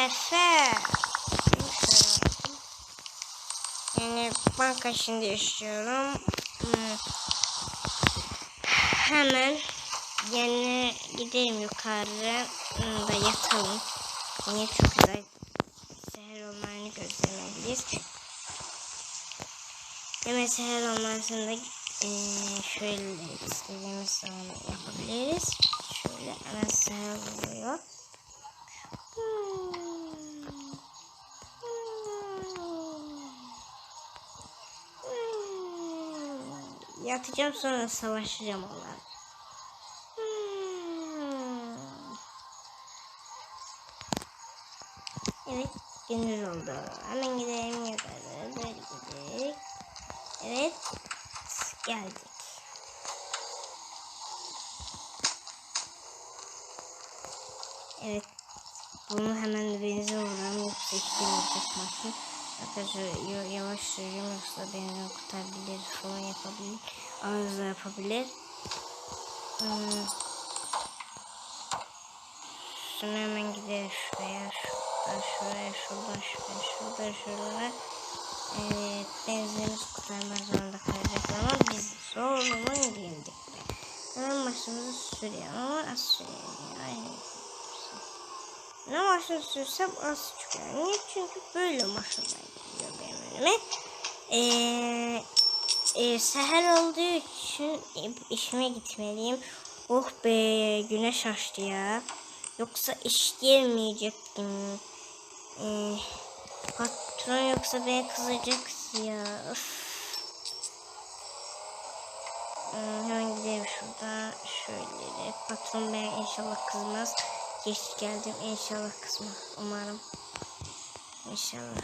Efe. Yani banka şimdi yaşıyorum. Hmm. Hemen yani gidelim yukarı hmm, da yatalım. Yine çok güzel seher olmalarını gözlemeliyiz. Hemen seher olmasında şöyle istediğimiz zaman yapabiliriz. Şöyle hemen seher oluyor. Hmm. Yatacağım sonra savaşacağım onlarla. Hmm. Evet, gündüz oldu. Hemen gidelim yukarı. Böyle gidelim. Evet, geldik. Evet, bunu hemen benzin yoksa işlemeyecek makine. Arkadaşlar yavaş sürüyorum yoksa benzin kurtarabilir falan yapabilir. Arıza yapabilir. Hmm. Şimdi hemen gidelim şuraya, şuradan şuraya, şuradan şuraya, şuradan şuraya. Evet, benzinimiz kurtarmak zorunda kalacak ama biz zorluğun girdik. Hemen başımızı sürüyor ama az sürüyor. Ne maşın sürsem az çıkıyor. Niye? Çünkü böyle maşınlar gidiyor benim önüme. Ee, e, seher olduğu için işime gitmeliyim. Oh be güneş açtı ya. Yoksa işleyemeyecektim. Ee, patron yoksa beni kızacak ya. Öf. Hmm, hemen gidelim şuradan şöyle. Patron beni inşallah kızmaz. Geç geldim inşallah kızmaz. Umarım. İnşallah.